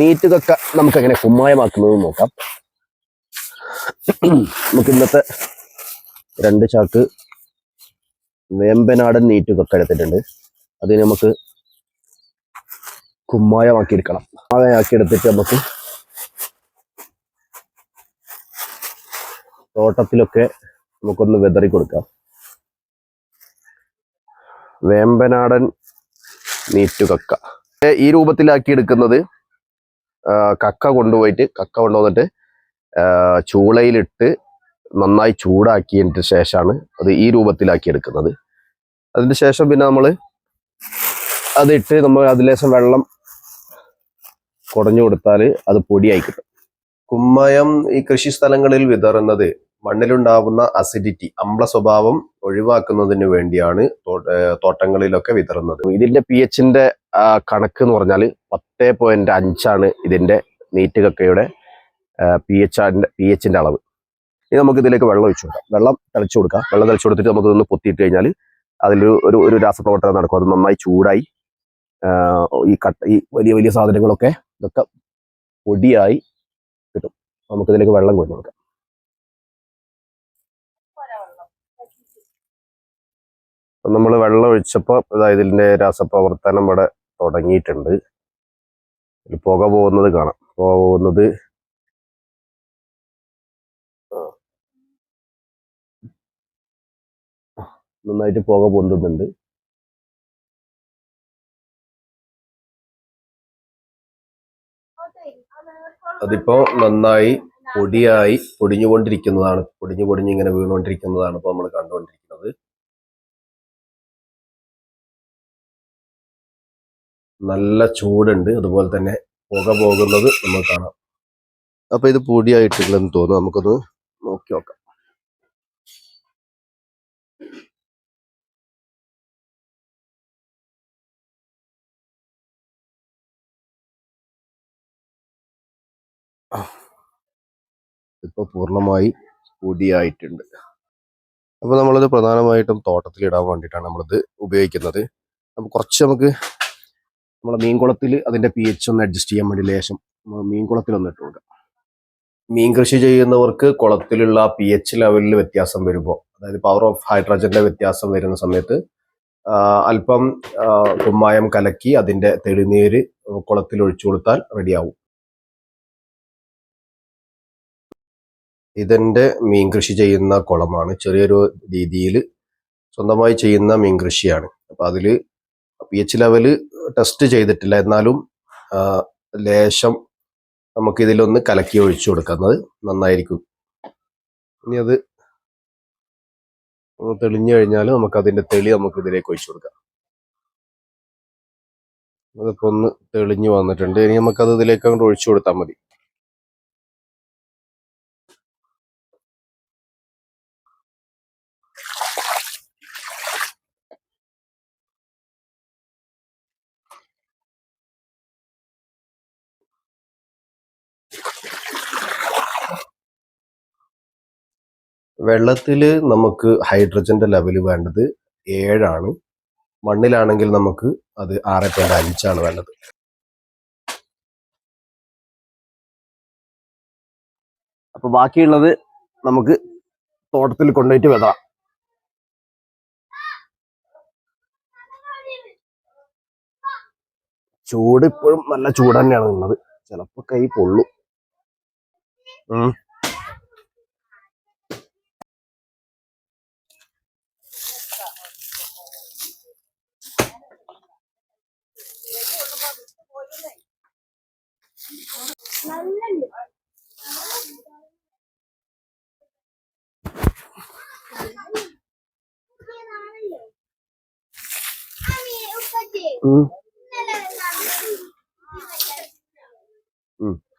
നീറ്റുകൊക്കെ നമുക്ക് എങ്ങനെ കുമ്മായമാക്കുന്നത് നോക്കാം. നമുക്ക് ഇന്നത്തെ രണ്ട് ചാക്ക് വേമ്പനാടൻ നീറ്റുകൊക്കെ എടുത്തിട്ടുണ്ട്. അതിന് നമുക്ക് കുമ്മായമാക്കി എടുക്കണം കുമ്മായമാക്കി എടുത്തിട്ട് നമുക്ക് തോട്ടത്തിലൊക്കെ നമുക്കൊന്ന് വെതറി കൊടുക്കാം. വേമ്പനാടൻ നീറ്റുകക്ക ഈ രൂപത്തിലാക്കി എടുക്കുന്നത് കക്ക കൊണ്ടുപോയിട്ട് കക്ക കൊണ്ടുവന്നിട്ട് ചൂളയിലിട്ട് നന്നായി ചൂടാക്കിയതിന് ശേഷമാണ് അത് ഈ രൂപത്തിലാക്കി എടുക്കുന്നത്. അതിന് ശേഷം പിന്നെ നമ്മൾ അതിട്ട് നമ്മൾ അതിലേശം വെള്ളം കുടഞ്ഞു കൊടുത്താൽ അത് പൊടിയായി കിട്ടും. കുമ്മയം ഈ കൃഷി സ്ഥലങ്ങളിൽ വിതറുന്നത് മണ്ണിലുണ്ടാവുന്ന അസിഡിറ്റി അമ്ല സ്വഭാവം ഒഴിവാക്കുന്നതിന് വേണ്ടിയാണ് തോട്ടങ്ങളിലൊക്കെ വിതറുന്നത്. ഇതിന്റെ പി എച്ചിന്റെ കണക്ക് എന്ന് പറഞ്ഞാൽ പത്ത് പോയിന്റ് അഞ്ചാണ് ഇതിന്റെ നീറ്റ് കക്കയുടെ പി എച്ച് പി എച്ചിന്റെ അളവ്. ഇനി നമുക്ക് ഇതിലേക്ക് വെള്ളം ഒഴിച്ചു കൊടുക്കാം. വെള്ളം തളിച്ചു കൊടുക്കാം വെള്ളം തളിച്ചു കൊടുത്തിട്ട് നമുക്ക് ഇതൊന്ന് പൊത്തിയിട്ട് കഴിഞ്ഞാൽ അതിലൊരു ഒരു ഒരു രാസപ്രവർത്തനം നടക്കും. അത് നന്നായി ചൂടായി ഈ കട്ട ഈ വലിയ വലിയ സാധനങ്ങളൊക്കെ ഇതൊക്കെ പൊടിയായി കിട്ടും. നമുക്കിതിലേക്ക് വെള്ളം കൊണ്ടു കൊടുക്കാം. നമ്മൾ വെള്ളം ഒഴിച്ചപ്പോൾ അതായത് ഇതിന്റെ രാസപ്രവർത്തനം ഇവിടെ തുടങ്ങിയിട്ടുണ്ട്. പുക പോകുന്നത് കാണാം. പുക പോകുന്നത് നന്നായിട്ട് പുക പൊന്തുന്നുണ്ട്. അതിപ്പോ നന്നായി പൊടിയായി പൊടിഞ്ഞുകൊണ്ടിരിക്കുന്നതാണ്. പൊടിഞ്ഞു പൊടിഞ്ഞ് ഇങ്ങനെ വീണുകൊണ്ടിരിക്കുന്നതാണ് ഇപ്പൊ നമ്മൾ കണ്ടുകൊണ്ടിരിക്കുന്നത്. നല്ല ചൂടുണ്ട്. അതുപോലെ തന്നെ പുക പോകുന്നത് നമുക്ക് കാണാം. അപ്പൊ ഇത് പൊടിയായിട്ടില്ലെന്ന് തോന്നുന്നു. നമുക്കൊന്ന് നോക്കി നോക്കാം. ഇപ്പൊ പൂർണമായി പൊടിയായിട്ടുണ്ട്. അപ്പൊ നമ്മളത് പ്രധാനമായിട്ടും തോട്ടത്തിൽ ഇടാൻ വേണ്ടിയിട്ടാണ് നമ്മളിത് ഉപയോഗിക്കുന്നത്. അപ്പൊ കുറച്ച് നമുക്ക് നമ്മളെ മീൻകുളത്തിൽ അതിന്റെ പി എച്ച് ഒന്ന് അഡ്ജസ്റ്റ് ചെയ്യാൻ വേണ്ടി ലേശം ഒന്ന് ഇട്ട് കൊടുക്കാം മീൻ കൃഷി ചെയ്യുന്നവർക്ക് കുളത്തിലുള്ള പി എച്ച് ലെവലിൽ വ്യത്യാസം വരുമ്പോൾ അതായത് പവർ ഓഫ് ഹൈഡ്രജന്റെ വ്യത്യാസം വരുന്ന സമയത്ത് അല്പം കുമ്മായം കലക്കി അതിന്റെ തെളിനീര് കുളത്തിൽ ഒഴിച്ചു കൊടുത്താൽ റെഡിയാവും. ഇതെന്റെ മീൻ കൃഷി ചെയ്യുന്ന കുളമാണ്. ചെറിയൊരു രീതിയിൽ സ്വന്തമായി ചെയ്യുന്ന മീൻ കൃഷിയാണ്. അപ്പോൾ അതിൽ പി എച്ച് ലെവൽ ടെസ്റ്റ് ചെയ്തിട്ടില്ല. എന്നാലും ലേശം നമുക്ക് ഇതിലൊന്ന് കലക്കി ഒഴിച്ചു കൊടുക്കുന്നത് നന്നായിരിക്കും. ഇനി അത് തെളിഞ്ഞു കഴിഞ്ഞാൽ നമുക്ക് അതിന്റെ തെളി നമുക്ക് ഇതിലേക്ക് ഒഴിച്ചു കൊടുക്കാം. അതിപ്പോ ഒന്ന് തെളിഞ്ഞു വന്നിട്ടുണ്ട്. ഇനി നമുക്കത് ഇതിലേക്ക് അങ്ങോട്ട് ഒഴിച്ചു കൊടുത്താൽ മതി. വെള്ളത്തിൽ നമുക്ക് ഹൈഡ്രജന്റെ ലെവൽ വേണ്ടത് ഏഴാണ്. മണ്ണിലാണെങ്കിൽ നമുക്ക് അത് ആറ് പോയിന്റ് അഞ്ചാണ് വേണ്ടത്. അപ്പൊ ബാക്കിയുള്ളത് നമുക്ക് തോട്ടത്തിൽ കൊണ്ടുപോയിട്ട് വിതാം ചൂട് ഇപ്പോഴും നല്ല ചൂട് തന്നെയാണ് ഉള്ളത് ചിലപ്പോ കൈ പൊള്ളും. Mm. Mm.